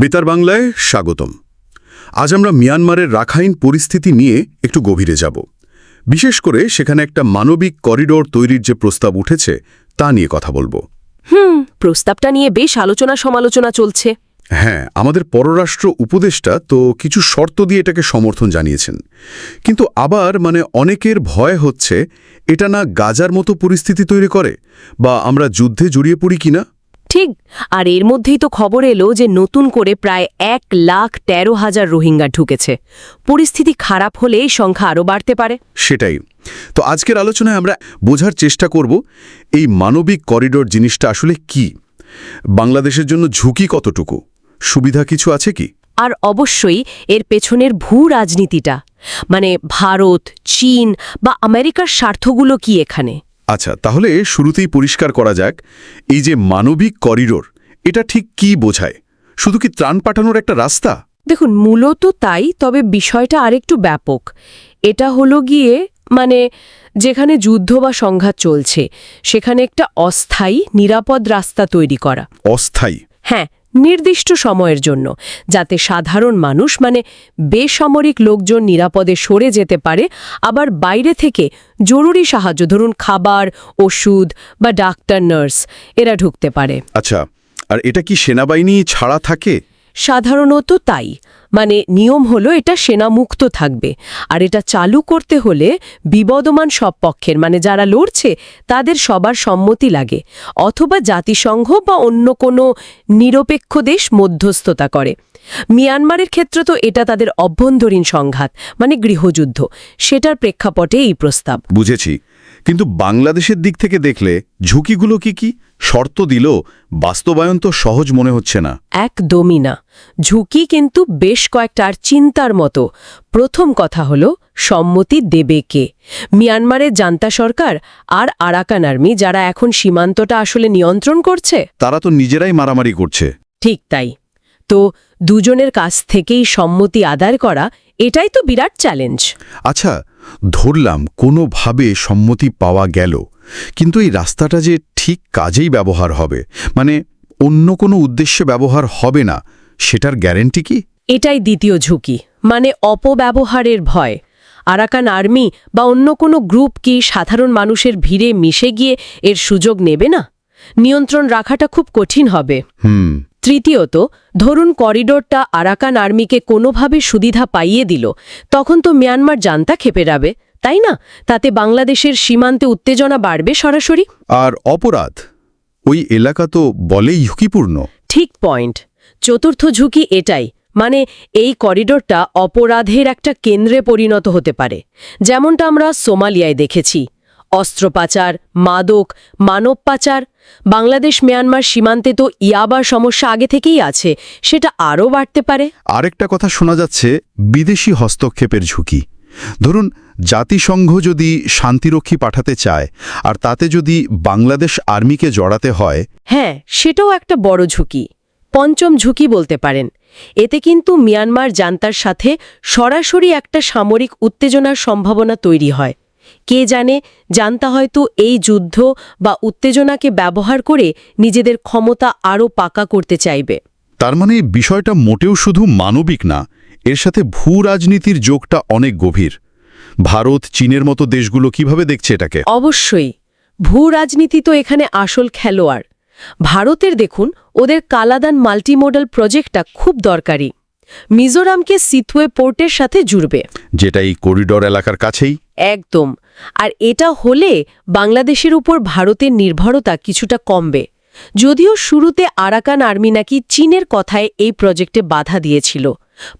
বেতার বাংলায় স্বাগতম। আজ আমরা মিয়ানমারের রাখাইন পরিস্থিতি নিয়ে একটু গভীরে যাব। বিশেষ করে সেখানে একটা মানবিক করিডোর তৈরির যে প্রস্তাব উঠেছে তা নিয়ে কথা বলব। হুম প্রস্তাবটা নিয়ে বেশ আলোচনা সমালোচনা চলছে। হ্যাঁ আমাদের পররাষ্ট্র উপদেষ্টা তো কিছু শর্ত দিয়ে এটাকে সমর্থন জানিয়েছেন। কিন্তু আবার মানে অনেকের ভয় হচ্ছে এটা না গাজার মতো পরিস্থিতি তৈরি করে বা আমরা যুদ্ধে জড়িয়ে পড়ি কিনা? ঠিক। আর এর মধ্যেই তো খবর এলো যে নতুন করে প্রায় এক লাখ তেরো হাজার রোহিঙ্গা ঢুকেছে। পরিস্থিতি খারাপ হলে এই সংখ্যা আরও বাড়তে পারে। সেটাই। তো আজকের আলোচনায় আমরা বোঝার চেষ্টা করব এই মানবিক করিডোর জিনিসটা আসলে কি? বাংলাদেশের জন্য ঝুঁকি কতটুকু? সুবিধা কিছু আছে কি? আর অবশ্যই এর পেছনের ভূ রাজনীতিটা। মানে ভারত চীন বা আমেরিকার স্বার্থগুলো কি এখানে? আচ্ছা তাহলে শুরুতেই পরিষ্কার করা যাক। এই যে মানবিক করিডোর এটা ঠিক কি বোঝায়? শুধু কি ত্রাণ পাঠানোর একটা রাস্তা? দেখুন মূলত তাই তবে বিষয়টা আরেকটু ব্যাপক। এটা হলো গিয়ে মানে যেখানে যুদ্ধ বা সংঘাত চলছে সেখানে একটা অস্থায়ী নিরাপদ রাস্তা তৈরি করা। অস্থায়ী? হ্যাঁ নির্দিষ্ট সময়ের জন্য, যাতে সাধারণ মানুষ মানে বেসামরিক লোকজন নিরাপদে সরে যেতে পারে, আবার বাইরে থেকে জরুরি সাহায্য, ধরুন খাবার, ওষুধ বা ডাক্তার, নার্স, এরা ঢুকতে পারে। আচ্ছা আর এটা কি সেনাবাহিনী ছাড়া থাকে? সাধারণত তাই। মানে নিয়ম হলো এটা সেনামুক্ত থাকবে। আর এটা চালু করতে হলে বিবদমান সব পক্ষের মানে যারা লড়ছে, তাদের সবার সম্মতি লাগে। অথবা জাতিসংঘ বা অন্য কোনো নিরপেক্ষ দেশ মধ্যস্থতা করে। মিয়ানমারের ক্ষেত্রে তো এটা তাদের অভ্যন্তরীণ সংঘাত মানে গৃহযুদ্ধ। সেটার প্রেক্ষাপটে এই প্রস্তাব। বুঝেছি। কিন্তু বাংলাদেশের দিক থেকে দেখলে ঝুঁকিগুলো কি কি? শর্ত দিল বাস্তবায়ন তো সহজ মনে হচ্ছে না। একদমই না। ঝুঁকি কিন্তু বেশ কয়েকটার চিন্তার মতো। প্রথম কথা হল সম্মতি দেবে কে? মিয়ানমারের জান্তা সরকার আর আরাকান আর্মি যারা এখন সীমান্তটা আসলে নিয়ন্ত্রণ করছে? তারা তো নিজেরাই মারামারি করছে। ঠিক তাই। তো দুজনের কাছ থেকেই সম্মতি আদায় করা এটাই তো বিরাট চ্যালেঞ্জ আচ্ছা ধরলাম কোনোভাবে সম্মতি পাওয়া গেল, কিন্তু এই রাস্তাটা যে ঠিক কাজেই ব্যবহার হবে মানে অন্য কোনো উদ্দেশ্যে ব্যবহার হবে না, সেটার গ্যারেন্টি কি? এটাই দ্বিতীয় ঝুঁকি মানে অপব্যবহারের ভয়। আরাকান আর্মি বা অন্য কোনো গ্রুপ কি সাধারণ মানুষের ভিড়ে মিশে গিয়ে এর সুযোগ নেবে না? নিয়ন্ত্রণ রাখাটা খুব কঠিন হবে। হুম। তৃতীয়ত ধরুন করিডোরটা আরাকান আর্মিকে কোনোভাবে সুবিধা পাইয়ে দিল তখন তো মিয়ানমার জানতা খেপে যাবে তাই না? তাতে বাংলাদেশের সীমান্তে উত্তেজনা বাড়বে সরাসরি। আর অপরাধ? ওই এলাকা তো বলেই ঝুঁকিপূর্ণ। ঠিক পয়েন্ট। চতুর্থ ঝুঁকি এটাই মানে এই করিডোরটা অপরাধের একটা কেন্দ্রে পরিণত হতে পারে যেমনটা আমরা সোমালিয়ায় দেখেছি। অস্ত্র পাচার মাদক মানব পাচার বাংলাদেশ মিয়ানমার সীমান্তে তো ইয়াবার সমস্যা আগে থেকেই আছে সেটা আরও বাড়তে পারে। আরেকটা কথা শোনা যাচ্ছে বিদেশি হস্তক্ষেপের ঝুঁকি। ধরুন জাতিসংঘ যদি শান্তিরক্ষী পাঠাতে চায় আর তাতে যদি বাংলাদেশ আর্মিকে জড়াতে হয়। হ্যাঁ সেটাও একটা বড় ঝুঁকি। পঞ্চম ঝুঁকি বলতে পারেন। এতে কিন্তু মিয়ানমার জান্তার সাথে সরাসরি একটা সামরিক উত্তেজনার সম্ভাবনা তৈরি হয়। কে জানে জানতা হয়তো এই যুদ্ধ বা উত্তেজনাকে ব্যবহার করে নিজেদের ক্ষমতা আরও পাকা করতে চাইবে। তার মানে বিষয়টা মোটেও শুধু মানবিক না এর সাথে ভূ রাজনীতির যোগটা অনেক গভীর। ভারত চীনের মতো দেশগুলো কীভাবে দেখছে এটাকে? অবশ্যই ভূ রাজনীতি তো এখানে আসল খেলোয়াড়। ভারতের দেখুন ওদের কালাদান মাল্টিমোডাল প্রজেক্টটা খুব দরকারি। মিজোরামকে সিথুয়ে পোর্টের সাথে জুড়বে। যেটা এই করিডর এলাকার কাছেই। একদম আর এটা হলে বাংলাদেশের উপর ভারতের নির্ভরতা কিছুটা কমবে। যদিও শুরুতে আরাকান আর্মি নাকি চীনের কথায় এই প্রজেক্টে বাধা দিয়েছিল।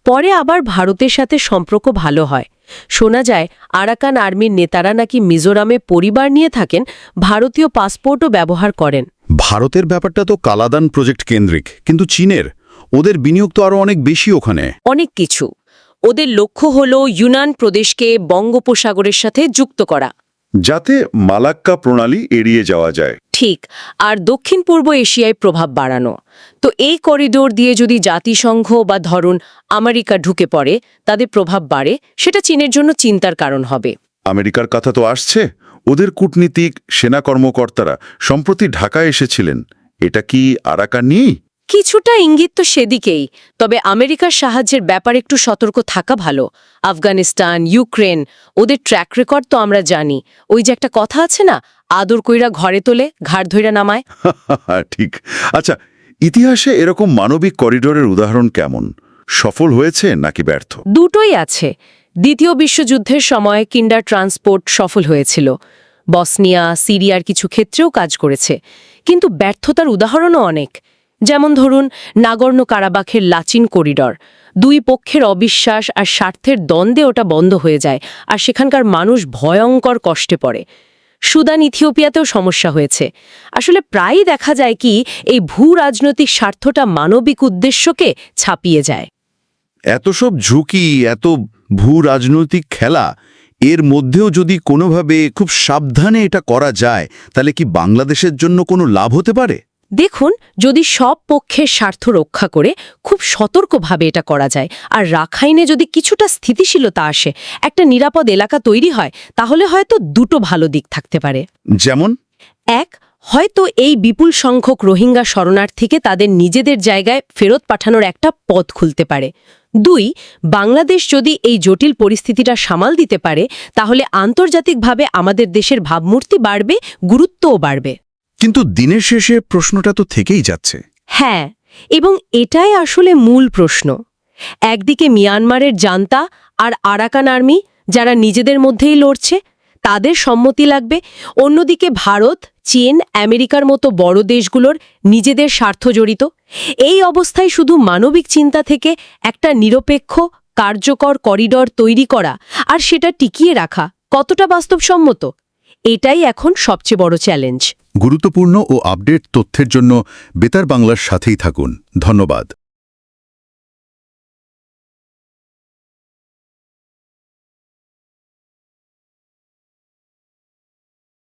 পরে আবার ভারতের সাথে সম্পর্ক ভালো হয়। শোনা যায় আরাকান আর্মির নেতারা নাকি মিজোরামে পরিবার নিয়ে থাকেন ভারতীয় পাসপোর্টও ব্যবহার করেন। ভারতের ব্যাপারটা তো কালাদান প্রজেক্ট কেন্দ্রিক কিন্তু চীনের? ওদের বিনিয়োগ তো আরও অনেক বেশি ওখানে। অনেক কিছু। ওদের লক্ষ্য হল ইউনান প্রদেশকে বঙ্গোপসাগরের সাথে যুক্ত করা। যাতে মালাক্কা প্রণালী এড়িয়ে যাওয়া যায়। ঠিক আর দক্ষিণ পূর্ব এশিয়ায় প্রভাব বাড়ানো। তো এই করিডোর দিয়ে যদি জাতিসংঘ বা ধরুন আমেরিকা ঢুকে পড়ে তাদের প্রভাব বাড়ে সেটা চীনের জন্য চিন্তার কারণ হবে। আমেরিকার কথা তো আসছে। ওদের কূটনীতিক সেনা কর্মকর্তারা সম্প্রতি ঢাকায় এসেছিলেন। এটা কি আরাকান নিয়েই কিছুটা ইঙ্গিত তো সেদিকেই তবে আমেরিকার সাহায্যের ব্যাপার একটু সতর্ক থাকা ভালো। আফগানিস্তান ইউক্রেন ওদের ট্র্যাক রেকর্ড তো আমরা জানি। ওই যে একটা কথা আছে না আদর কইরা ঘরে তোলে ঘাড় ধইরা নামায়। ঠিক। আচ্ছা ইতিহাসে এরকম মানবিক করিডোরের উদাহরণ কেমন? সফল হয়েছে নাকি ব্যর্থ? দুটোই আছে। দ্বিতীয় বিশ্বযুদ্ধের সময় কিন্ডার ট্রান্সপোর্ট সফল হয়েছিল। বসনিয়া সিরিয়ার কিছু ক্ষেত্রেও কাজ করেছে। কিন্তু ব্যর্থতার উদাহরণও অনেক। যেমন ধরুন নাগর্ণ কারাবাখের লাচিন করিডর। দুই পক্ষের অবিশ্বাস আর স্বার্থের দ্বন্দ্বে ওটা বন্ধ হয়ে যায়, আর সেখানকার মানুষ ভয়ঙ্কর কষ্টে পড়ে। সুদান ইথিওপিয়াতেও সমস্যা হয়েছে। আসলে প্রায়ই দেখা যায় কি, এই ভূ রাজনৈতিক স্বার্থটা মানবিক উদ্দেশ্যকে ছাপিয়ে যায়। এত সব ঝুঁকি, এত ভূ রাজনৈতিক খেলা, এর মধ্যেও যদি কোনোভাবে খুব সাবধানে এটা করা যায়, তাহলে কি বাংলাদেশের জন্য কোনো লাভ হতে পারে? দেখুন যদি সব পক্ষের স্বার্থ রক্ষা করে খুব সতর্কভাবে এটা করা যায়। আর রাখাইনে যদি কিছুটা স্থিতিশীলতা আসে একটা নিরাপদ এলাকা তৈরি হয় তাহলে হয়তো দুটো ভালো দিক থাকতে পারে। যেমন? এক হয়তো এই বিপুল সংখ্যক রোহিঙ্গা শরণার্থীকে তাদের নিজেদের জায়গায় ফেরত পাঠানোর একটা পথ খুলতে পারে। দুই বাংলাদেশ যদি এই জটিল পরিস্থিতিটা সামাল দিতে পারে তাহলে আন্তর্জাতিকভাবে আমাদের দেশের ভাবমূর্তি বাড়বে গুরুত্বও বাড়বে। কিন্তু দিনের শেষে প্রশ্নটা তো থেকেই যাচ্ছে। হ্যাঁ এবং এটাই আসলে মূল প্রশ্ন। একদিকে মিয়ানমারের জান্তা আর আরাকান আর্মি যারা নিজেদের মধ্যেই লড়ছে, তাদের সম্মতি লাগবে। অন্যদিকে ভারত, চীন, আমেরিকার মতো বড় দেশগুলোর নিজেদের স্বার্থ জড়িত। এই অবস্থায় শুধু মানবিক চিন্তা থেকে একটা নিরপেক্ষ, কার্যকর করিডর তৈরি করা আর সেটা টিকিয়ে রাখা কতটা বাস্তবসম্মত, এটাই এখন সবচেয়ে বড় চ্যালেঞ্জ। গুরুত্বপূর্ণ ও আপডেট তথ্যের জন্য বেতার বাংলার সাথেই থাকুন। ধন্যবাদ।